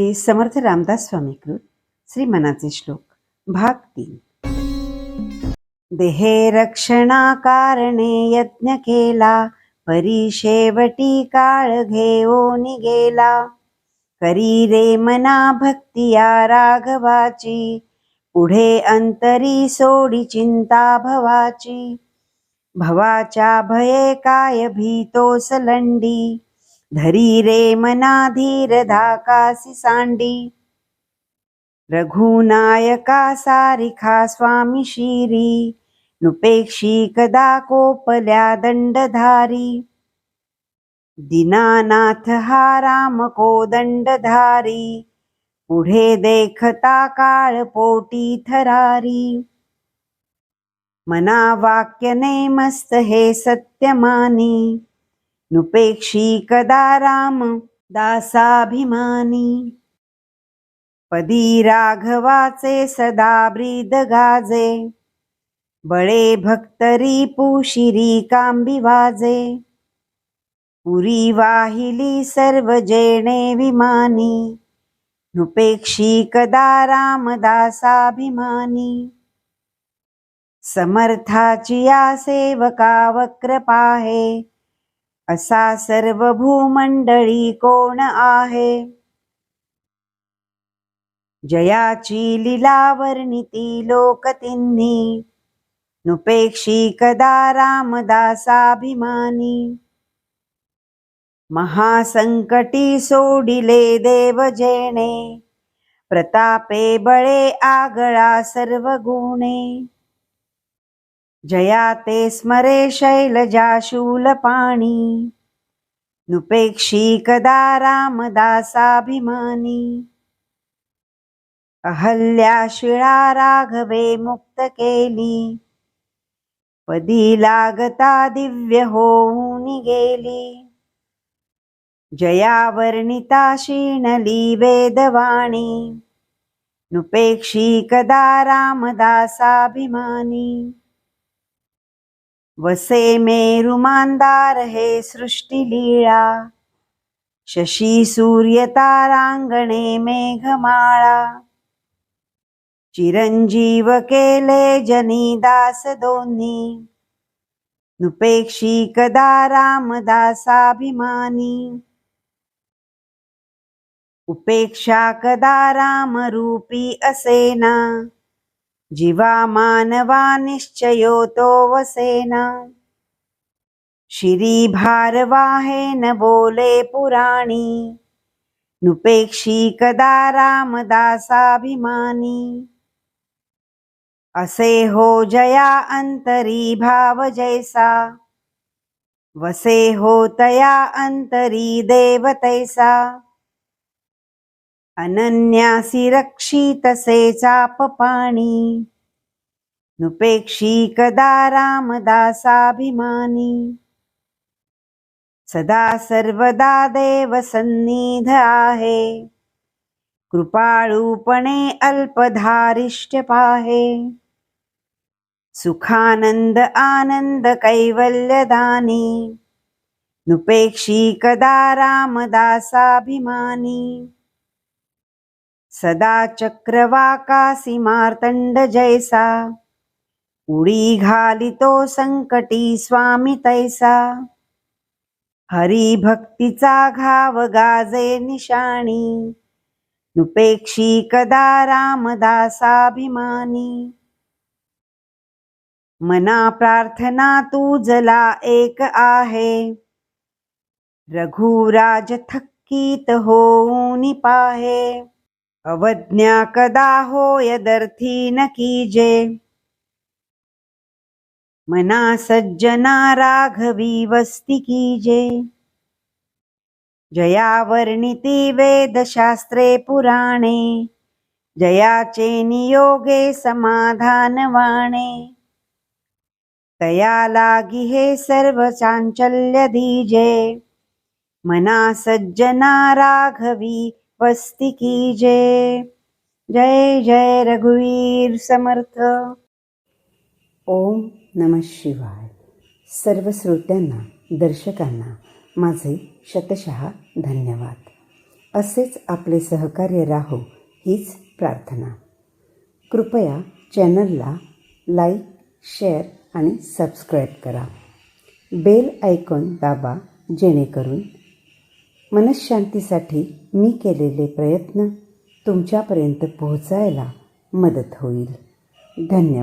हे समर्थ रामदास स्वामीकृत श्री मनाचे श्लोक भाग तीन. देहे रक्षणाकारणे यज्ञ केला परी शेवटी काळ घेओ निगेला करी रे मना भक्तिया राघवाची पुढे अंतरी सोडी चिंता भवाची. भवाच्या भये काय भीतो सलंडी धरी रे मना धीर धाकासी सांडी. रघुनायका सारिखा स्वामी शिरी. नुपेक्षी कदा कोपल्या दंडधारी. दिनानाथ हा राम कोदंडधारी पुढे देखता काळ पोटी थरारी. मना वाक्य नेमस्त हे सत्यमानी नुपेक्षी कदा राम दासाभिमानी। पदी राघवाचे सदा ब्रीद गाजे। बळे भक्तरी पुशिरी कांबी वाजे। पुरी वाहिली सर्व जेणे विमानी। नुपेक्षी कदा रामदासाभिमानी समर्थाची या सेवका वक्र पाहे असा सर्व भूमंडळी कोण आहे? जयाची लीला वर्णिती लोकतिन्ही नुपेक्षी कदा रामदासाभिमानी. महासंकटी सोडिले देव जेणे. प्रतापे बळे आगळा सर्व गुणे जया ते स्मरे शैलजा शूलपाणी. नुपेक्षी कदा रामदासाभिमानी. अहल्या शिळा राघवे मुक्त केली. पदी लागता दिव्य होऊन गेली. जया वर्णिता शीणली वेदवाणी. नुपेक्षी कदा रामदासाभिमानी. वसे मेरुमांदार हे सृष्टी लीळा शशी सूर्य तारांगणे मेघमाळा। चिरंजीव केले जनी दास दोन्ही। नुपेक्षी कदा रामदासाभिमानी उपेक्षा कदा रामरूपी असेना। जीवा मानवा निश्चयो तो वसेना शिरी भारवाहे न बोले पुराणी नुपेक्षी कदा रामदासाभिमानी। असे हो जया अंतरी भाव जैसा वसे हो तया अंतरी देवतैसा तैसा अनन्यासी रक्षितसे चाप पाणी नुपेक्षी कदा रामदासाभिमानी सदा सर्वदा देव सन्निध आहे। कृपाळूपणे अल्पधारिष्ट पाहे सुखानंद आनंद कैवल्यदानी। नुपेक्षी कदा रामदासाभिमानी सदा चक्रवाकासी मार्तंड जैसा। उडी घालितो संकटी स्वामी तैसा। हरी भक्तीचा घाव गाजे निशाणी। नुपेक्षी कदा रामदासाभिमानी। मना प्रार्थना तुझला एक आहे। रघुराज थक्कीत होऊन पाहे। अवज्ञा कदा होयदर्थी न कीजे मना सज्जना राघवी वस्ती कीजे जया वर्णिती वेदशास्त्रे पुराणे जयाचे नियोगे समाधान वाणे तया लागी हे सर्व चांचल्य दीजे। मना सज्जना राघवी वस्तिकी जय. जय जय रघुवीर समर्थ. ओम नम शिवाय. सर्व श्रोत्यांना दर्शकांना माझे शतशः धन्यवाद. असेच आपले सहकार्य राहो हीच प्रार्थना. कृपया चॅनलला लाईक शेअर आणि सबस्क्राईब करा. बेल आयकॉन दाबा जेणेकरून मनशांतीसाठी मी केलेले प्रयत्न तुमच्यापर्यंत पोहोचायला मदत होईल. धन्यवाद.